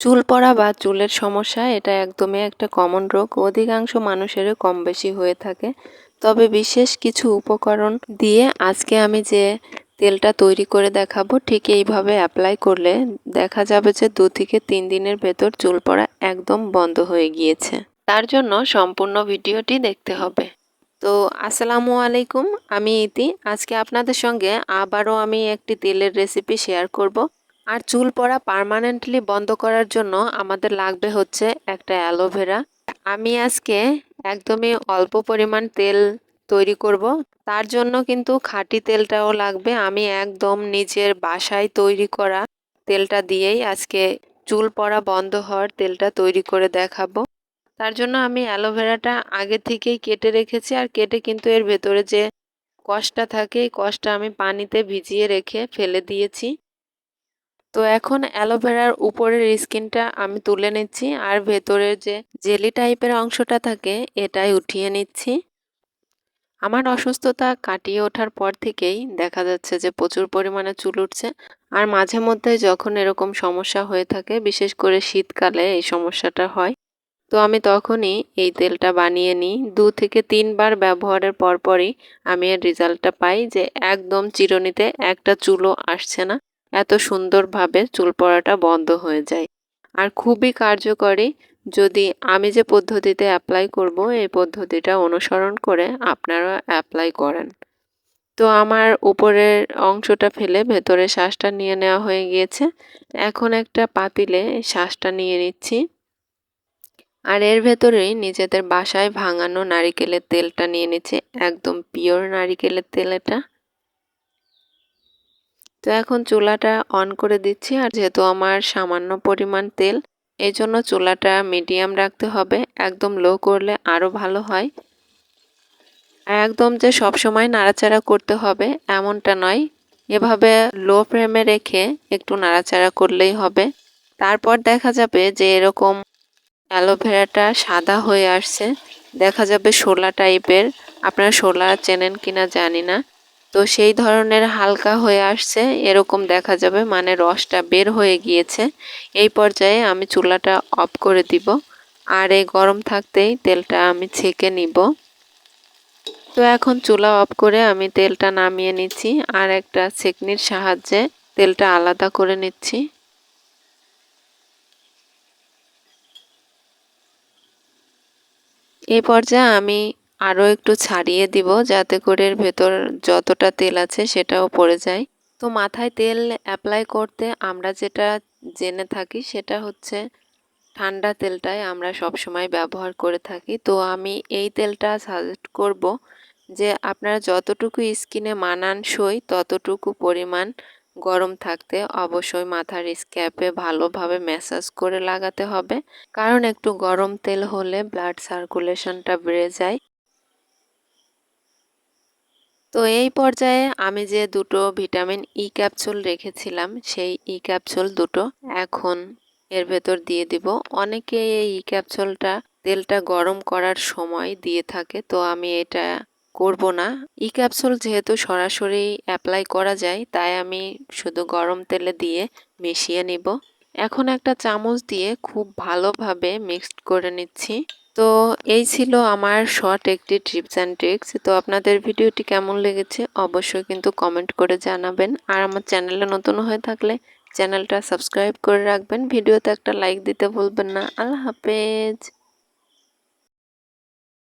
চুল পড়া বা চুলের সমস্যা, এটা একদমই একটা কমন রোগ। অধিকাংশ মানুষেরই কম বেশি হয়ে থাকে। তবে বিশেষ কিছু উপকরণ দিয়ে আজকে আমি যে তেলটা তৈরি করে দেখাবো, ঠিক এইভাবে অ্যাপ্লাই করলে দেখা যাবে যে দু থেকে তিন দিনের ভেতর চুল পড়া একদম বন্ধ হয়ে গিয়েছে। তার জন্য সম্পূর্ণ ভিডিওটি দেখতে হবে। তো আসসালামু আলাইকুম, আমি ইতি। আজকে আপনাদের সঙ্গে আবারও আমি একটি তেলের রেসিপি শেয়ার করব। আর চুল পড়া পারমানেন্টলি বন্ধ করার জন্য আমাদের লাগবে হচ্ছে একটা অ্যালোভেরা আমি আজকে একদমই অল্প পরিমাণ তেল তৈরি করব। তার জন্য কিন্তু খাঁটি তেলটাও লাগবে। আমি একদম নিজের বাসায় তৈরি করা তেলটা দিয়েই আজকে চুল পড়া বন্ধ হওয়ার তেলটা তৈরি করে দেখাবো। তার জন্য আমি অ্যালোভেরাটা আগে থেকেই কেটে রেখেছি। আর কেটে কিন্তু এর ভেতরে যে কষটা থাকে, এই কষটা আমি পানিতে ভিজিয়ে রেখে ফেলে দিয়েছি। তো এখন অ্যালোভেরার উপরের স্কিনটা আমি তুলে নিচ্ছি আর ভেতরের যে জেলি টাইপের অংশটা থাকে এটাই উঠিয়ে নিচ্ছি। আমার অসুস্থতা কাটিয়ে ওঠার পর থেকেই দেখা যাচ্ছে যে প্রচুর পরিমাণে চুল উঠছে আর মাঝে মধ্যে যখন এরকম সমস্যা হয়ে থাকে, বিশেষ করে শীতকালে এই সমস্যাটা হয়, তো আমি তখনই এই তেলটা বানিয়ে নিই। দু থেকে তিনবার ব্যবহারের পরপরই আমি এর রেজাল্টটা পাই যে একদম চিরনিতে একটা চুলও আসছে না। এত সুন্দরভাবে চুল পড়াটা বন্ধ হয়ে যায়। আর খুবই কার্যকরী যদি আমি যে পদ্ধতিতে অ্যাপ্লাই করব, এই পদ্ধতিটা অনুসরণ করে আপনারা অ্যাপ্লাই করেন। তো আমার উপরের অংশটা ফেলে ভেতরে শ্বাসটা নিয়ে নেওয়া হয়ে গিয়েছে। এখন একটা পাতিলে শ্বাসটা নিয়ে নিচ্ছি। আর এর ভেতরেই নিজেদের বাসায় ভাঙানো নারিকেলের তেলটা নিয়ে নিচ্ছে, একদম পিওর নারিকেলের তেল এটা। তো এখন চুলাটা অন করে দিচ্ছি, আর যেহেতু আমার সামান্য পরিমাণ তেল এই জন্য চুলাটা মিডিয়াম রাখতে হবে, একদম লো করলে আরও ভালো হয়। একদম যে সব সময় নাড়াচাড়া করতে হবে এমনটা নয়, এভাবে লো ফ্লেমে রেখে একটু নাড়াচাড়া করলেই হবে। তারপর দেখা যাবে যে এরকম অ্যালোভেরাটা সাদা হয়ে আসছে, দেখা যাবে শোলা টাইপের আপনারা শোলা চেনেন কিনা জানি না। তো সেই ধরনের হালকা হয়ে আসছে, এরকম দেখা যাবে মানে রসটা বের হয়ে গিয়েছে। এই পর্যায়ে আমি চুলাটা অফ করে দিব। আর এই গরম থাকতেই তেলটা আমি ছেঁকে নিব। তো এখন চুলা অফ করে আমি তেলটা নামিয়ে নিচ্ছি, আর একটা ছেঁকনির সাহায্যে তেলটা আলাদা করে নিচ্ছি। এই পর্যায়ে আমি আরও একটু ছাড়িয়ে দিব যাতে করে ভেতর যতটা তেল আছে সেটাও পড়ে যায়। তো মাথায় তেল অ্যাপ্লাই করতে আমরা যেটা জেনে থাকি সেটা হচ্ছে ঠান্ডা তেলটাই আমরা সব সময় ব্যবহার করে থাকি। তো আমি এই তেলটা সাজেস্ট করব যে আপনারা যতটুকু স্কিনে মানানসই ততটুকু পরিমাণ গরম থাকতে অবশ্যই মাথার স্ক্যাপে ভালোভাবে ম্যাসাজ করে লাগাতে হবে। কারণ একটু গরম তেল হলে ব্লাড সার্কুলেশনটা বেড়ে যায়। তো এই পর্যায়ে আমি যে দুটো ভিটামিন ই ক্যাপসুল রেখেছিলাম, সেই ই ক্যাপসুল দুটো এখন এর ভেতর দিয়ে দিব। অনেকে এই ই ক্যাপসুলটা তেলটা গরম করার সময় দিয়ে থাকে, তো আমি এটা করব না। ই ক্যাপসুল যেহেতু সরাসরি অ্যাপ্লাই করা যায়, তাই আমি শুধু গরম তেলে দিয়ে মিশিয়ে নিব। এখন একটা চামচ দিয়ে খুব ভালোভাবে মিক্সড করে নিচ্ছি। তো এই ছিল আমার শর্ট একটি ট্রিপস অ্যান্ড ট্রিক্স তো আপনাদের ভিডিওটি কেমন লেগেছে অবশ্যই কিন্তু কমেন্ট করে জানাবেন। আর আমার চ্যানেলে নতুন হয়ে থাকলে চ্যানেলটা সাবস্ক্রাইব করে রাখবেন। ভিডিওতে একটা লাইক দিতে ভুলবেন না। আল্লাহ হাফেজ।